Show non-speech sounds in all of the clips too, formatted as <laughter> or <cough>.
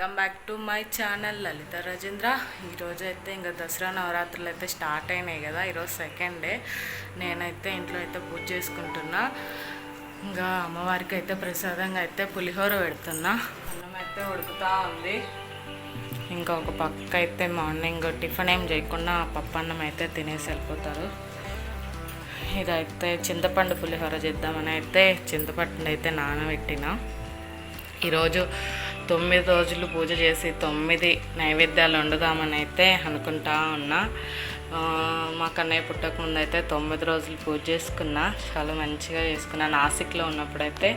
Welcome back to my channel Lalitha Rajendra. ఈరోజు అయితే ఇంకా దసరా నవరాత్రులు అయితే స్టార్ట్ అయినాయి కదా ఈరోజు సెకండ్ డే నేనైతే ఇంట్లో అయితే పూజ చేసుకుంటున్నా. ఇంకా అమ్మవారికి అయితే ప్రసాదంగా అయితే పులిహోర పెడుతున్నా. అన్నం అయితే ఉడుకుతా ఉంది. ఇంకా ఒక పక్క అయితే మార్నింగ్ టిఫిన్ ఏం చేయకుండా పప్పు అన్నం అయితే తినేసి వెళ్ళిపోతారు. ఇదైతే చింతపండు పులిహోర చేద్దామని అయితే చింతపండు అయితే నానబెట్టిన. ఈరోజు తొమ్మిది రోజులు పూజ చేసి తొమ్మిది నైవేద్యాలు వండుదామని అయితే అనుకుంటా ఉన్నా. మా కన్నయ్య పుట్టకముందు అయితే తొమ్మిది రోజులు పూజ చేసుకున్నా. చాలా మంచిగా చేసుకున్నా. నాసిక్లో ఉన్నప్పుడైతే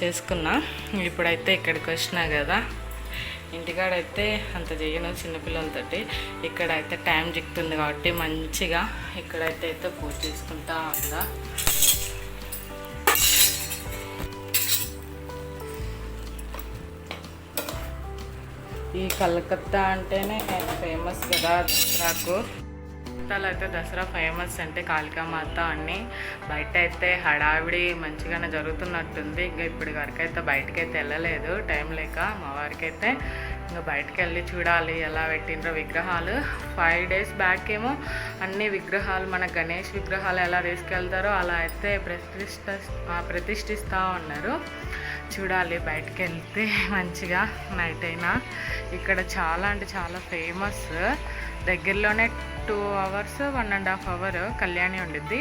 చేసుకున్నా. ఇప్పుడైతే ఇక్కడికి వచ్చినా కదా. ఇంటికాడైతే అంత చేయను చిన్నపిల్లలతోటి. ఇక్కడైతే టైం చిక్కుతుంది కాబట్టి మంచిగా ఇక్కడైతే అయితే పూజ చేసుకుంటా ఉందా ఈ కలకత్తా అంటేనే ఫేమస్ కదా దసరాకు కలకత్తాలో అయితే దసరా ఫేమస్ అంటే కాళికామాత అన్ని బయట అయితే హడావిడి మంచిగానే జరుగుతున్నట్టుంది. ఇంకా ఇప్పుడు వరకు అయితే బయటకి అయితే వెళ్ళలేదు. టైం లేక మా వారికి అయితే ఇంకా బయటకు వెళ్ళి చూడాలి ఎలా పెట్టినరో విగ్రహాలు. ఫైవ్ డేస్ బ్యాక్ ఏమో అన్ని విగ్రహాలు మన గణేష్ విగ్రహాలు ఎలా తీసుకెళ్తారో అలా అయితే ప్రతిష్ట ప్రతిష్ఠిస్తూ ఉన్నారు. చూడాలి బయటకు వెళ్తే <laughs> మంచిగా నైట్ అయినా. ఇక్కడ చాలా అంటే చాలా ఫేమస్ దగ్గరలోనే two hours one and half hour Kalyani ఉండిద్ది.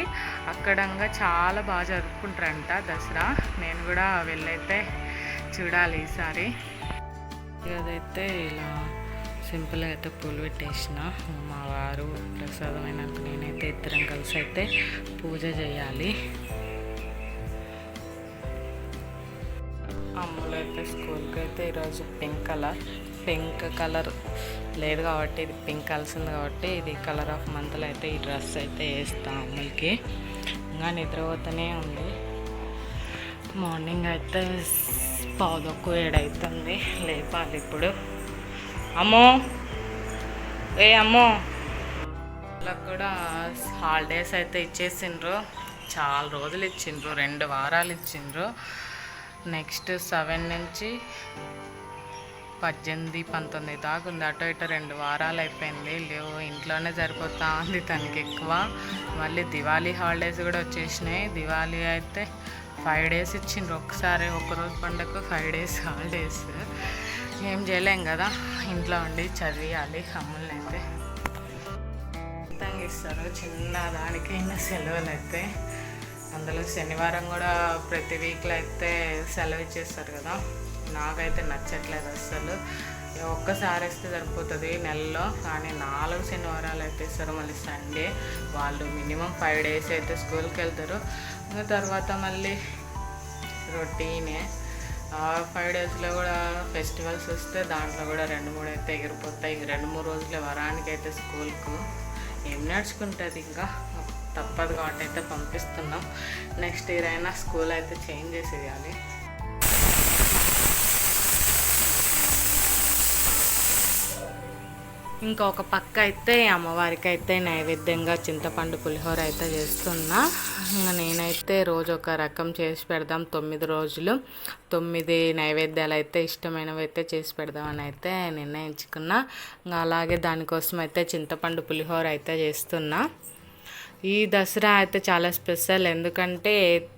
అక్కడంగా చాలా బాగా జరుపుకుంటారంట దసరా. నేను కూడా వెళ్ళైతే చూడాలి ఈసారి. అదైతే ఇలా సింపుల్గా అయితే పూలు పెట్టేసిన. మా వారు ప్రసాదమైనాక నేనైతే ఇద్దరం కలిసి అయితే పూజ చేయాలి. అమ్ములు స్కూల్కి అయితే ఈరోజు పింక్ కలర్. పింక్ కలర్ లేదు కాబట్టి ఇది పింక్ కలిసింది కాబట్టి ఇది కలర్ ఆఫ్ మంత్లో అయితే ఈ డ్రెస్ అయితే వేస్తాం అమ్మాయికి ఇంకా నిద్రపోతూనే ఉంది. మార్నింగ్ అయితే పావుదొక్కు ఏడవుతుంది లేపాలి ఇప్పుడు. అమ్మో! ఏ అమ్మో! వాళ్ళకు కూడా హాలిడేస్ అయితే ఇచ్చేసిండ్రు. చాలా రోజులు ఇచ్చిండ్రు. రెండు వారాలు ఇచ్చిండ్రు. నెక్స్ట్ సెవెన్ నుంచి పద్దెనిమిది పంతొమ్మిది దాకా ఉంది. అటు ఇటు రెండు వారాలు అయిపోయింది. లేవు ఇంట్లోనే సరిపోతా ఉంది తనకి ఎక్కువ. మళ్ళీ దివాళీ హాలిడేస్ కూడా వచ్చేసినాయి. దివాళీ అయితే ఫైవ్ డేస్ ఇచ్చిండ్రు. ఒకసారి ఒకరోజు పండుగకు ఫైవ్ డేస్ హాలిడేస్. ఏం చేయలేం కదా. ఇంట్లో ఉండి చదివాలి అమ్ముల్ని అయితే ఇస్తారు. చిన్న దానికైనా సెలవులు అయితే అందులో శనివారం కూడా ప్రతి వీక్లో అయితే సెలవు ఇచ్చేస్తారు కదా. నాకైతే నచ్చట్లేదు అస్సలు. ఒక్కసారి వేస్తే సరిపోతుంది నెలలో కానీ నాలుగు శనివారాలు అయితే ఇస్తారు మళ్ళీ సండే. వాళ్ళు మినిమం ఫైవ్ డేస్ అయితే స్కూల్కి వెళ్తారు. ఇంకా తర్వాత మళ్ళీ రొటీనే. ఫైవ్ డేస్లో కూడా ఫెస్టివల్స్ వస్తే దాంట్లో కూడా రెండు మూడు అయితే ఎగిరిపోతాయి. ఇంక రెండు మూడు రోజులే వరానికి అయితే స్కూల్కు. ఏం నడుచుకుంటుంది ఇంకా? తప్పదు కాబట్టి అయితే పంపిస్తున్నాం. నెక్స్ట్ ఇయర్ అయినా స్కూల్ అయితే చేంజ్ చేసి ఇవ్వాలి ఇంకొక పక్క అయితే అమ్మవారికి అయితే నైవేద్యంగా చింతపండు పులిహోర అయితే చేస్తున్నా. ఇంకా నేనైతే రోజు ఒక రకం చేసి పెడదాం తొమ్మిది రోజులు. తొమ్మిది నైవేద్యాలు అయితే ఇష్టమైనవి అయితే చేసి పెడదామని అయితే నిర్ణయించుకున్నా. ఇంకా అలాగే దానికోసం అయితే చింతపండు పులిహోర అయితే చేస్తున్నా. ఈ దసరా అయితే చాలా స్పెషల్. ఎందుకంటే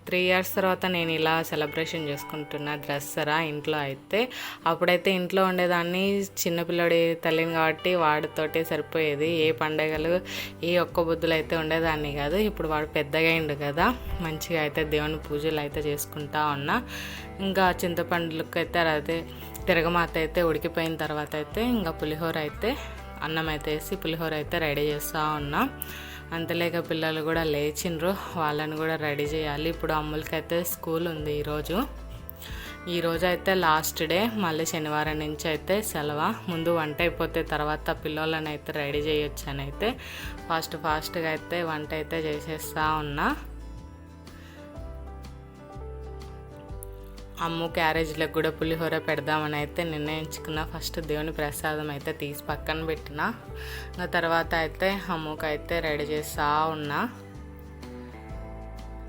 త్రీ ఇయర్స్ తర్వాత నేను ఇలా సెలబ్రేషన్ చేసుకుంటున్నా దసరా ఇంట్లో అయితే. అప్పుడైతే ఇంట్లో ఉండేదాన్ని చిన్నపిల్లడి తల్లిని కాబట్టి వాడితోటే సరిపోయేది. ఏ పండగలు ఏ ఒక్క బుద్ధులు అయితే ఉండేదాన్ని కాదు. ఇప్పుడు వాడు పెద్దగా అయిండు కదా. మంచిగా అయితే దేవుని పూజలు అయితే చేసుకుంటా ఉన్నా. ఇంకా చింతపండులకు అయితే అదే తిరగమాత అయితే ఉడికిపోయిన తర్వాత అయితే ఇంకా పులిహోర అయితే అన్నం అయితే వేసి పులిహోర అయితే రెడీ చేస్తూ ఉన్నా. అంతలేక పిల్లలు కూడా లేచిండ్రు వాళ్ళని కూడా రెడీ చేయాలి. ఇప్పుడు అమ్ములకైతే స్కూల్ ఉంది ఈరోజు. ఈరోజు అయితే లాస్ట్ డే. మళ్ళీ శనివారం నుంచి అయితే సెలవు. ముందు వంట అయిపోతే తర్వాత పిల్లలని అయితే రెడీ చేయొచ్చు అని అయితే ఫాస్ట్ ఫాస్ట్గా అయితే వంట అయితే చేసేస్తా ఉన్నా. అమ్ము క్యారేజ్లకు కూడా పులిహోర పెడదామని అయితే నిర్ణయించుకున్న. ఫస్ట్ దేవుని ప్రసాదం అయితే తీసి పక్కన పెట్టిన. ఇంకా తర్వాత అయితే అమ్ముకు అయితే రెడీ చేస్తూ ఉన్నా.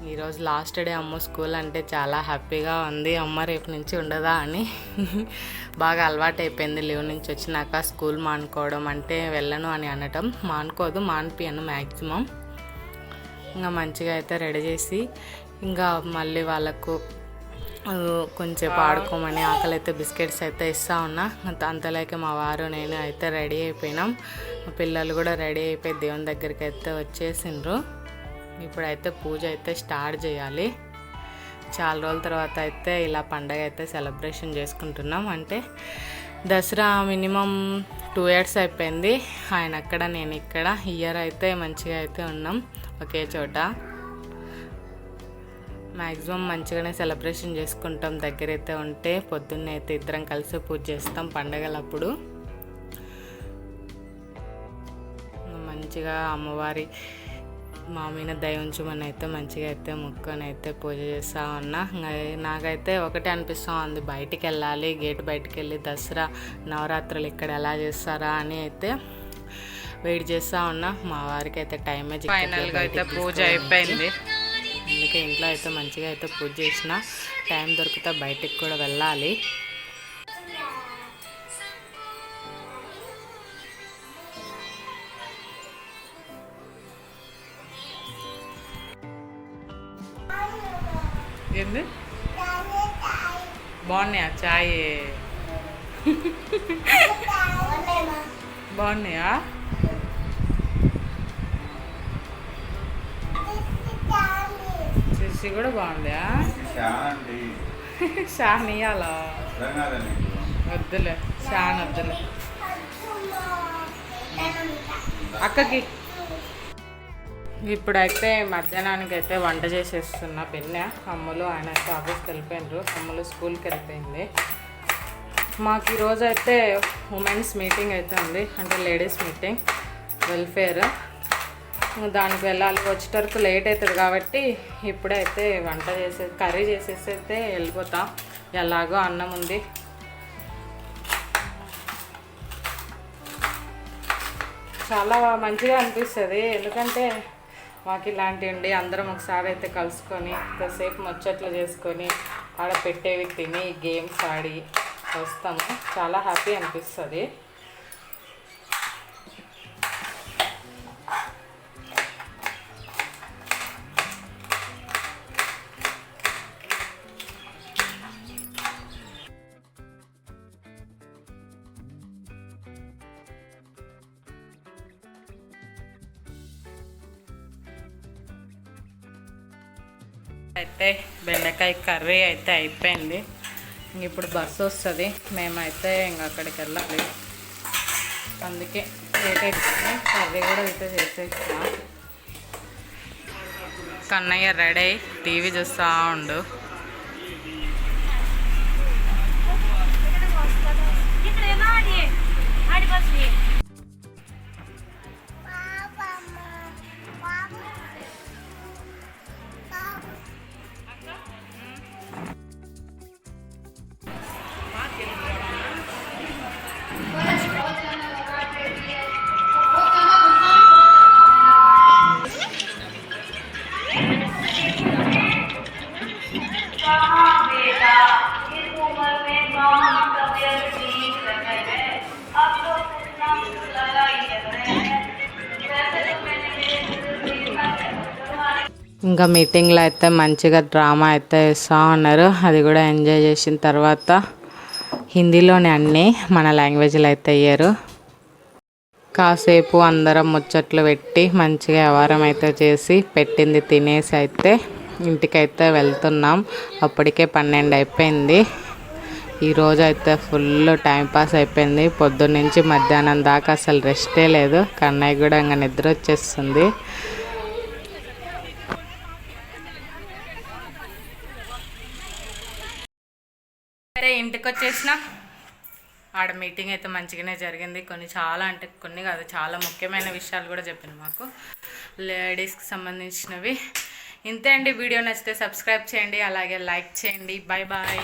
ఈరోజు లాస్ట్ డే అమ్మ స్కూల్ అంటే చాలా హ్యాపీగా ఉంది. అమ్మ రేపు నుంచి ఉండదా అని <laughs> బాగా అలవాటు అయిపోయింది లీవ్ నుంచి వచ్చినాక స్కూల్ మానుకోవడం అంటే వెళ్ళను అని అనటం. మానుకోదు మానిపియను మ్యాక్సిమం ఇంకా మంచిగా అయితే రెడీ చేసి ఇంకా మళ్ళీ వాళ్ళకు కొంచెంసేపు ఆడుకోమని ఆకలి అయితే బిస్కెట్స్ అయితే ఇస్తా ఉన్నా. అంత- అంతలోకి మా వారు నేను అయితే రెడీ అయిపోయినాం. మా పిల్లలు కూడా రెడీ అయిపోయి దేవుని దగ్గరికి అయితే వచ్చేసిండ్రు. ఇప్పుడైతే పూజ అయితే స్టార్ట్ చేయాలి. చాలా రోజుల తర్వాత అయితే ఇలా పండగ అయితే సెలబ్రేషన్ చేసుకుంటున్నాం. అంటే దసరా మినిమం టూ ఇయర్స్ అయిపోయింది. ఆయన అక్కడ నేను ఇక్కడ. ఇయర్ అయితే మంచిగా అయితే ఉన్నాం. ఒకే చోట. మ్యాక్సిమం మంచిగానే సెలబ్రేషన్ చేసుకుంటాం. దగ్గర అయితే ఉంటే పొద్దున్నే అయితే ఇద్దరం కలిసి పూజ చేస్తాం పండగలప్పుడు. మంచిగా అమ్మవారి మా మీద దయ ఉంచమని అయితే మంచిగా అయితే మొక్కుని అయితే పూజ చేస్తా ఉన్నా. నాకైతే ఒకటే అనిపిస్తూ ఉంది బయటికి వెళ్ళాలి గేట్ బయటికి వెళ్ళి దసరా నవరాత్రులు ఇక్కడ ఎలా చేస్తారా అని అయితే వెయిట్ చేస్తా ఉన్నా. మా వారికి అయితే టైమే ఫైనల్గా అయితే పూజ అయిపోయింది. అందుకే ఇంట్లో అయితే మంచిగా అయితే పూజ చేసిన. టైం దొరికితే బయటికి కూడా వెళ్ళాలి. ఏంది? బాగున్నాయా? చాయ్. బాగున్నాయా? చేసి కూడా బాగుందా షాన్ ఇయ్యాలా? వద్దులే షాన్ వద్దులే. అక్కకి. ఇప్పుడైతే మధ్యాహ్నానికి అయితే వంట చేసేస్తున్నా పిన్న అమ్ములు ఆయన అయితే ఆఫీస్కి వెళ్ళిపోయినారు అమ్ములు స్కూల్కి వెళ్ళిపోయింది. మాకు ఈరోజు అయితే ఉమెన్స్ మీటింగ్ అయితే ఉంది అంటే లేడీస్ మీటింగ్ వెల్ఫేర్. దానికి వెళ్ళాలి. వచ్చేటరకు లేట్ అవుతుంది కాబట్టి ఇప్పుడైతే వంట చేసే కర్రీ చేసేసి అయితే వెళ్ళిపోతాం. ఎలాగో అన్నం ఉంది. చాలా మంచిగా అనిపిస్తుంది. ఎందుకంటే మాకు ఇలాంటివి ఉండి అందరం ఒకసారి అయితే కలుసుకొని కాసేపు ముచ్చట్లు చేసుకొని ఆడ పెట్టేవి తిని గేమ్స్ ఆడి వస్తాము. చాలా హ్యాపీ అనిపిస్తుంది. అయితే బెండకాయ కర్రీ అయితే అయిపోయింది. ఇంక ఇప్పుడు బస్సు వస్తుంది. మేమైతే ఇంక అక్కడికి వెళ్ళాలి. అందుకే లేట్ అయిపోయింది. కర్రీ కూడా అయితే చేసేసిన. కన్నయ్య రెడీ అయ్యి టీవీ చూస్తూ ఉండు. ఇక్కడ ఇంకా మీటింగ్లో అయితే మంచిగా డ్రామా అయితే ఇస్తూ ఉన్నారు. అది కూడా ఎంజాయ్ చేసిన తర్వాత హిందీలోనే అన్నీ మన లాంగ్వేజ్లో అయితే అయ్యారు కాసేపు అందరం ముచ్చట్లు పెట్టి మంచిగా వ్యవహారం అయితే చేసి పెట్టింది తినేసి అయితే ఇంటికైతే వెళ్తున్నాం. అప్పటికే పన్నెండు అయిపోయింది. ఈరోజు అయితే ఫుల్ టైం పాస్ అయిపోయింది. పొద్దున్నుంచి మధ్యాహ్నం దాకా అసలు రెస్టే లేదు. కన్నయ్య కూడా ఇంకా నిద్ర వచ్చేస్తుంది. ఆడ మీటింగ్ అయితే మంచిగానే జరిగింది. కొన్ని చాలా అంటే కొన్ని కాదు చాలా ముఖ్యమైన విషయాలు కూడా చెప్పింది మాకు. లేడీస్కి సంబంధించినవి. ఇంతే అండి. వీడియో నచ్చితే సబ్స్క్రైబ్ చేయండి. అలాగే లైక్ చేయండి. Bye bye